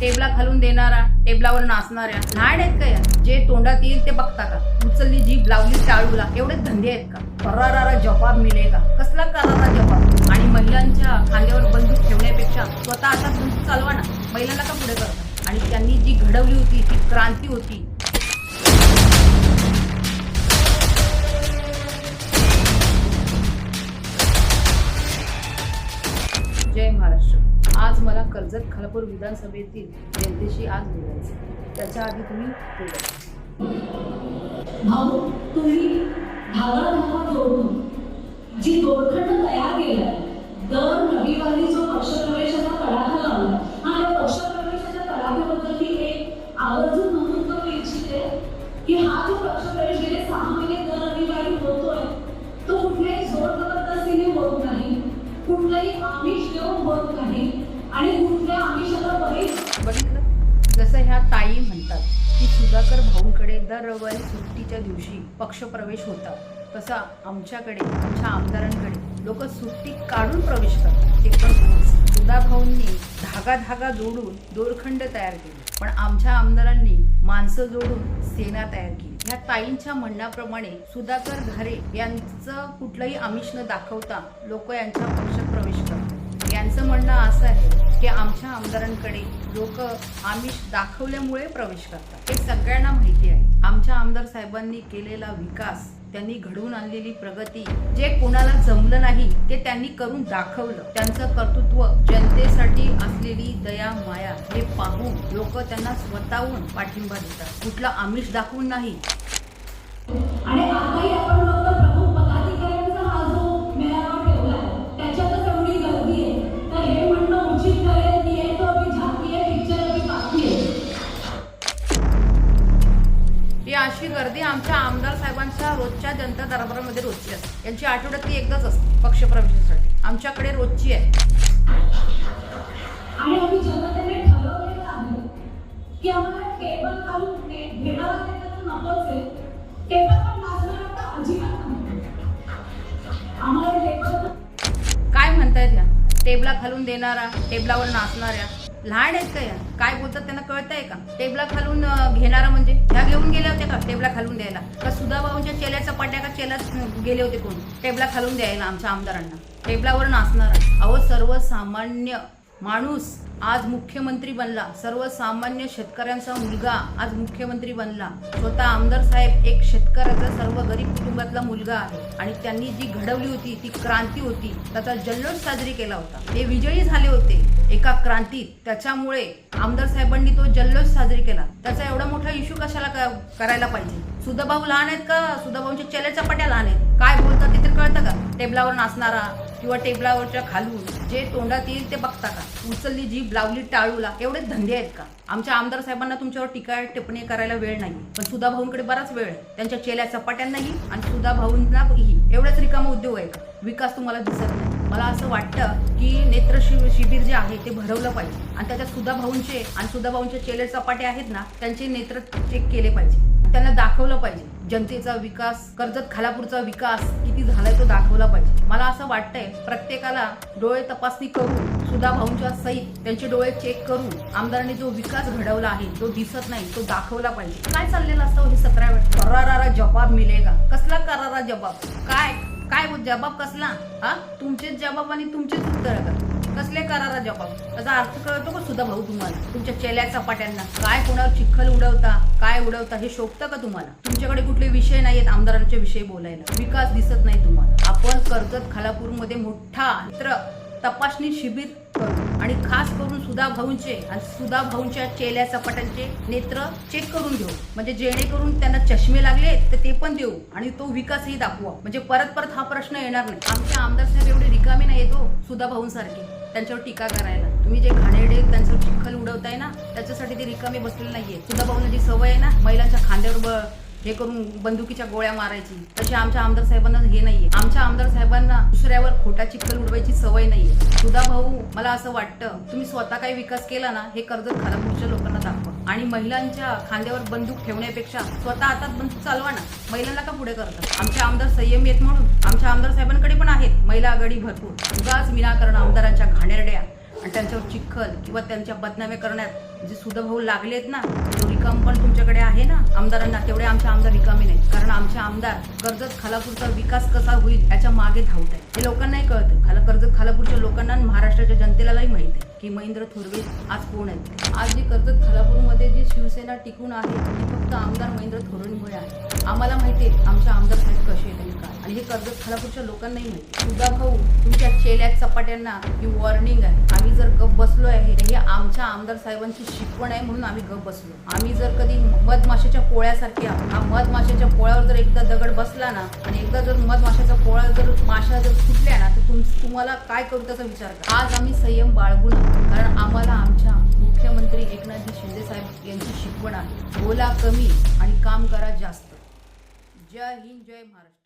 टेबला घालून देणारा टेबलावर नाचणाऱ्या लहान आहेत का या? जे तोंडात येईल ते बघता का? उचलली जीभ लावली टाळूला एवढे धंदे आहेत का? करारारा जबाब मिळेगा कसला करारा जबाब? आणि महिलांच्या खांद्यावर बंदूक ठेवण्यापेक्षा स्वतः आता बंदूक चालवा ना. महिलांना का पुढे करता? आणि त्यांनी जी घडवली होती ती क्रांती होती आज मला कर्जत खालापूर विधानसभेतील जनतेशी आज बोलायचं त्याच्या आधी तुम्ही बोला भाऊ तुम्ही धागा धागा जोडून जी दोरखंड तयार केलाय दर रविवारी जो पक्षप्रवेशाचा तडाखा लावला हा या पक्षप्रवेशाच्या तडाख्याबद्दल मी एक आवर्जून नमूद करू इच्छिते की हा जो पक्षप्रवेश गेले सहा महिने दर रविवारी होतोय तो कुठल्याही जोर जबरदस्तीने होत नाही. कुठलाही आम्ही देऊन होत नाही आणि कुठल्या आमिषाला बळी बघितलं? जसं ह्या ताई म्हणतात की सुधाकर भाऊंकडे दर रविवारी सुट्टीच्या दिवशी पक्षप्रवेश होता. तसा आमच्याकडे आमच्या आमदारांकडे लोक सुट्टी काढून प्रवेश करतात. ते पण रोज. सुधा भाऊंनी धागा धागा जोडून दोरखंड तयार केले. पण आमच्या आमदारांनी माणसं जोडून सेना तयार केली. ह्या ताईंच्या म्हणण्याप्रमाणे सुधाकर घरे यांचं कुठलंही आमिष न दाखवता लोक यांच्या पक्षात प्रवेश करतात. यांचं म्हणणं असं आहे की आमदारांकडे लोक आमिष दाखवल्यामुळे प्रवेश करतात. हे सगळ्यांना माहिती आहे. आमच्या आमदार साहेबांनी केलेला विकास त्यांनी घडवून आणलेली प्रगती जे कोणाला जमलं नाही ते त्यांनी करून दाखवलं. त्यांचं कर्तृत्व जनतेसाठी असलेली दया माया हे पाहून लोक त्यांना स्वतःहून पाठिंबा देतात. कुठलं आमिष दाखवून नाही गर्दी आमच्या आमदार साहेबांच्या रोजच्या जनता दरबारामध्ये रोजची असते. यांची आठवड्यातली एकदाच असते पक्षप्रवेशासाठी आमच्याकडे रोजची आहे. काय म्हणतायत ह्या टेबला खालून देणारा टेबलावर नाचणाऱ्या? लहान आहेत का या? काय बोलतात त्यांना कळतंय का? टेबला खालून घेणारा म्हणजे? ह्या घेऊन गेल्या होत्या का? टेबला खालून द्यायला. का सुधा भाऊंच्या चेल्याचा पट्ट्या का? चेलाच गेले होते कोण? टेबला खालून द्यायला आमच्या आमदारांना. टेबलावर नाचणार अहो सर्वसामान्य माणूस आज मुख्यमंत्री बनला. सर्वसामान्य शेतकऱ्यांचा मुलगा आज मुख्यमंत्री बनला. स्वतः आमदार साहेब एक शेतकऱ्याचा सर्व गरीब कुटुंबातला मुलगा आहे. आणि त्यांनी जी घडवली होती ती क्रांती होती त्याचा जल्लोष साजरी केला होता. ते विजयी झाले होते. एका क्रांतीत. त्याच्यामुळे आमदार साहेबांनी तो जल्लोष साजरी केला. त्याचा एवढा मोठा इश्यू कशाला करायला पाहिजे? सुधाभाऊ लहान आहेत का? सुधाभाऊंच्या चेल्याच्या पट्या लहान आहेत. कळतं का? टेबलावर नाचणारा किंवा टेबलावरच्या खालून जे तोंडात येईल ते बघता का? उचलली जीभ लावली टाळूला एवढे धंदे आहेत का? आमच्या आमदार साहेबांना तुमच्यावर टीका टिप्पणी करायला वेळ नाही. पण सुधा भाऊंकडे बराच वेळ आहे. त्यांच्या चेल्या चपाट्यांनाही आणि सुधा भाऊंनाही. एवढाच रिकामा उद्योग आहे का? विकास तुम्हाला दिसत नाही. मला असं वाटतं की नेत्र शिबिर जे आहे ते भरवलं पाहिजे. आणि त्याच्यात सुधा भाऊंचे आणि सुधा भाऊंचे चेले चपाटे आहेत ना त्यांचे नेत्र चेक केले पाहिजे. त्यांना दाखवलं पाहिजे. जनतेचा विकास कर्जत खालापूरचा विकास किती झालाय तो दाखवला पाहिजे. मला असं वाटतंय प्रत्येकाला डोळे तपासणी करून सुधा भाऊंच्या सहित त्यांचे डोळे चेक करून आमदारांनी जो विकास घडवला आहे तो दिसत नाही तो दाखवला पाहिजे. काय चाललेलं असतं हे सतरा वेळ करारारा जबाब मिळेगा कसला करारा जबाब? काय? काय जबाब कसला? हा? तुमचेच जबाब आणि तुमचेच उत्तर कसले करारा जबाब? त्याचा अर्थ कळतो का सुद्धा भाऊ तुम्हाला? तुमच्या चेल्या चपाट्यांना. काय कोणावर चिखल उडवता? काय उडवता? हे शोभतं का तुम्हाला? तुमच्याकडे कुठले विषय नाहीयेत आमदारांच्या विषय बोलायला. विकास दिसत नाही तुम्हाला. आपण कर्जत खालापूरमध्ये मोठा मित्र तपासणी शिबिर करू आणि खास करून सुधा भाऊंचे आणि सुधा भाऊंच्या चेल्या चपाट्यांचे नेत्र चेक करून घेऊ. म्हणजे जेणेकरून त्यांना चष्मे लागले तर ते पण देऊ आणि तो विकासही दाखवा. म्हणजे परत परत हा प्रश्न येणार नाही. आमचे आमदार साहेब एवढे रिकामे नाही येतो हो, सुधा भाऊंसारखे. त्यांच्यावर टीका करायला. तुम्ही जे घाणेरडे त्यांच्यावर चिखल उडवताय ना त्याच्यासाठी ते रिकामे बसलेले नाहीये सुधा भाऊंना जी सवय आहे ना महिलांच्या खांद्यावर ब- हे करून बंदुकीच्या गोळ्या मारायची. तशी आमच्या आमदार साहेबांना हे नाहीये. आमच्या आमदार साहेबांना दुसऱ्यावर खोटा चिखल उडवायची सवय नाहीये. सुधा भाऊ मला असं वाटतं तुम्ही स्वतः काही विकास केला ना हे कर्ज खालापूरच्या लोकांना दाखवा. आणि महिलांच्या खांद्यावर बंदूक ठेवण्यापेक्षा स्वतः हातात बंदूक चालवा ना. महिलांना का पुढे करतात आमचे आमदार संयमी येत म्हणून. आमच्या आमदार साहेबांकडे पण आहेत. महिला आघाडी भरपूर. उगाच विनाकारण आमदारांच्या घाणेरड्या. त्यांच्यावर चिखल किंवा त्यांच्या बदनामे करण्यात जे सुधा भाऊ लागलेत ना तो रिकाम पण तुमच्याकडे आहे ना? आमदारांना तेवढे आमचे आमदार रिकामे नाहीत. कारण आमचे आमदार कर्जत खालापूरचा विकास कसा होईल याच्या मागे धावत आहे हे लोकांनाही कळतं. खाला कर्जत खालापूरच्या लोकांना महाराष्ट्राच्या जनतेलाही माहीत आहे की महेंद्र थोरवे आज कोण आहेत? आज जी कर्जत खालापूरमध्ये जी शिवसेना टिकून आहे ती फक्त आमदार महेंद्र थोरवेमुळे आहे. आम्हाला माहिती आहे आमच्या आमदार साहेब कसे आहेत. आणि हे कर्जत खालापूरच्या लोकांनाही माहिती आहे. भाऊ तुमच्या चेल्या चपाट्यांना ही वॉर्निंग आहे. आम्ही जर गप बसलो आहे हे आमच्या आमदार साहेबांची शिकवण आहे म्हणून आम्ही गप बसलो. आम्ही जर कधी मधमाशाच्या पोळ्यासारखे आहोत हा मधमाशाच्या पोळ्यावर जर एकदा दगड बसला ना आणि एकदा जर मधमाशाचा पोळा जर माशा जर फुटल्या ना तर तुम तुम्हाला काय करू त्याचा विचार करा. आज आम्ही संयम बाळगून आहोत कारण आम्हाला आमच्या मुख्यमंत्री एकनाथजी शिंदे साहेब यांची शिकवण आहे. बोला कमी आणि काम करा जास्त. जय हिंद जय महाराष्ट्र.